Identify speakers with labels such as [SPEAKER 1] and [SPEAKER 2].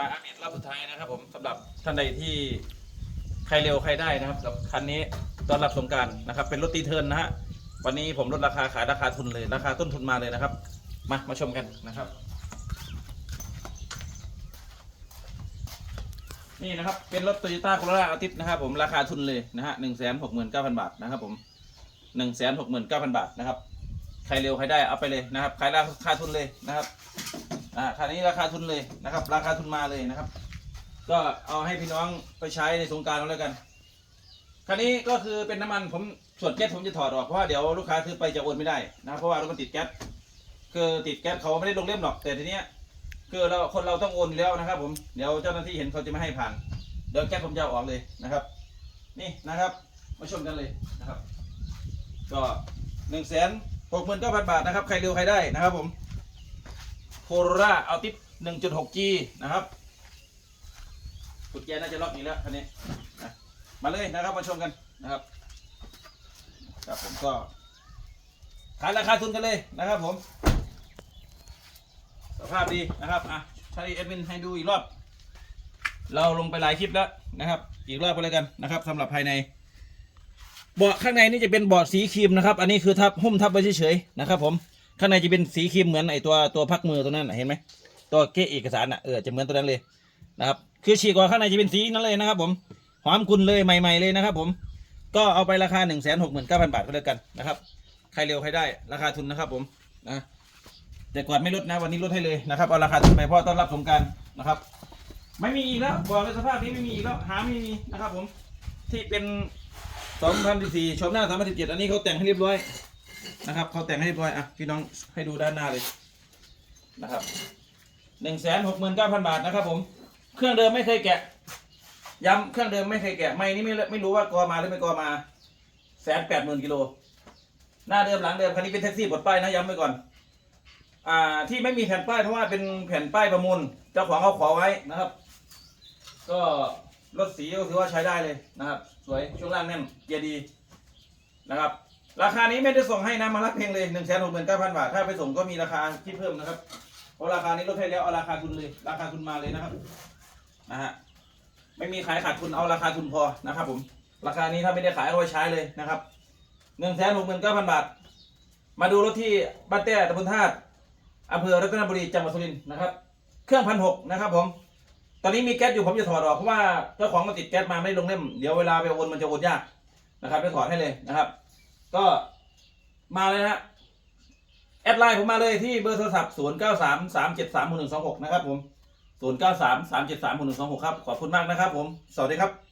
[SPEAKER 1] มาอัปเดตรอบสุดท้ายนะครับ ผมสำหรับท่านใดที่ใครเร็วใครได้นะครับสำหรับคันนี้ตอนรับสงกรารนะครับ เป็นรถตีเทิร์นนะฮะวันนี้ผมลดราคาขายราคาทุนเลยราคาต้นทุนมาเลยนะครับ มามาชมกันนะครับ นี่นะครับเป็นรถโตโยต้าโคโรล่าอาทิตย์นะครับ ผมราคาทุนเลยนะฮะหนึ่งแสนหกหมื่นเก้าพันบาทนะครับ ผมหนึ่งแสนหกหมื่นเก้าพันบาทนะครับ ใครเร็วใครได้เอาไปเลยนะครับขายราคาทุนเลยนะครับ อ่าคันนี้ราคาทุนเลยนะครับ ราคาทุนมาเลยนะครับ ก็เอาให้พี่น้องไปใช้ในสงกรารแล้วกันคันนี้ก็คือเป็นน้ำมันผมส่วนแก๊สผมจะถอดออกเพราะว่าเดี๋ยวลูกค้าซื้อไปจะโอนไม่ได้นะเพราะว่ารถมันติดแก๊สคือติดแก๊สเขาไม่ได้ลงเล่มหรอกแต่ทีเนี้ยคือเราคนเราต้องโอนอยู่แล้วนะครับ ผมเดี๋ยวเจ้าหน้าที่เห็นเขาจะไม่ให้ผ่านเดี๋ยวแก๊สผมจะอออกเลยนะครับ นี่นะครับมาชมกันเลยนะครับ ก็หนึ่งแสนหกหมื่นเก้าพันบาทนะครับ ใครเร็วใครได้นะครับผม โคโรล่าเอาติป 1.6G นะครับกุญแจน่าจะล็อกอีกแล้วคันนี้นะมาเลยนะครับมาชมกันนะครับครับผมก็ขายราคาทุนกันเลยนะครับผม สภาพดีนะครับอะใช้เอ็ดมินให้ดูอีกรอบ เราลงไปหลายคลิปแล้วนะครับ อีกรอบก็แล้วกันนะครับสำหรับภายในเบาะข้างในนี่จะเป็นเบาะสีครีมนะครับ อันนี้คือทับหุ้มทับไว้เฉยๆนะครับผม ข้างในจะเป็นสีครีมเหมือนไอตัวตัวพักมือตัวนั้นน่ะเห็นไหมตัวเกะเอกสารอะเออจะเหมือนตัวนั้นเลยนะครับคือฉีกออกข้างในจะเป็นสีนั้นเลยนะครับ ผมหอมกุนเลยใหม่ๆเลยนะครับ ผมก็เอาไปราคา1นึ่งแสนหกหมื่นเก้าพันบาทก็แล้วกันนะครับ ใครเร็วใครได้ราคาทุนนะครับ ผมนะแต่ก่อนไม่ลดนะวันนี้ลดให้เลยนะครับเอาราคาทุนไปเพราะต้อนรับสงการนะครับ ไม่มีอีกแล้วบอกเลยสภาพนี้ไม่มีอีกแล้วหาไม่มีนะครับ ผมที่เป็น2014ชมหน้า2017อันนี้เขาแต่งให้เรียบร้อย นะครับเขาแต่งให้เรียบร้อยอะพี่น้องให้ดูด้านหน้าเลยนะครับหนึ่งแสนหกหมื่นเก้าพันบาทนะครับผมเครื่องเดิมไม่เคยแกะ ย้ำเครื่องเดิมไม่เคยแกะไม่นี่ไม่ไม่รู้ว่ากอมาหรือไม่กอมาแสนแปดหมื่นกิโลหน้าเดิมหลังเดิมคันนี้เป็นแท็กซี่ปลดป้ายนะย้ำไว้ก่อน อ่าที่ไม่มีแผ่นป้ายเพราะว่าเป็นแผ่นป้ายประมูลเจ้าของเขาขอไว้นะครับ ก็รถสีก็ถือว่าใช้ได้เลยนะครับ สวยช่วงล่างแน่นเกียร์ดีนะครับ ราคานี้ไม่ได้ส่งให้นะมารับเพียงเลยหนึ่งแสนหกหมื่นเก้าพันบาท ถ้าไปส่งก็มีราคาที่เพิ่มนะครับ เพราะราคานี้ลดให้แล้วเอาราคาทุนเลย ราคาทุนมาเลยนะครับ นะฮะ ไม่มีขายขาดทุนเอาราคาทุนพอนะครับ ผม ราคานี้ถ้าไม่ได้ขายเอาไว้ใช้เลยนะครับหนึ่งแสนหกหมื่นเก้าพันบาท มาดูรถที่บ้านแต้ตำบลธาตุอำเภอรัตนบุรีจังหวัดสุรินทร์นะครับ เครื่องพันหกนะครับผมตอนนี้มีแก๊สอยู่ผมจะถอดออกเพราะว่าเจ้าของมันติดแก๊สมาไม่ลงเล่ม เดี๋ยวเวลาไปโอนมันจะโอนยากนะครับไปถอดให้เลยนะครับ ก็มาเลยนะฮะแอดไลน์ผมมาเลยที่เบอร์โทรศัพท์0 9 3 3 7 3 1 2 6 นะครับผม 0 9 3 3 7 3 1 2 6 ครับ ขอบคุณมากนะครับผม สวัสดีครับ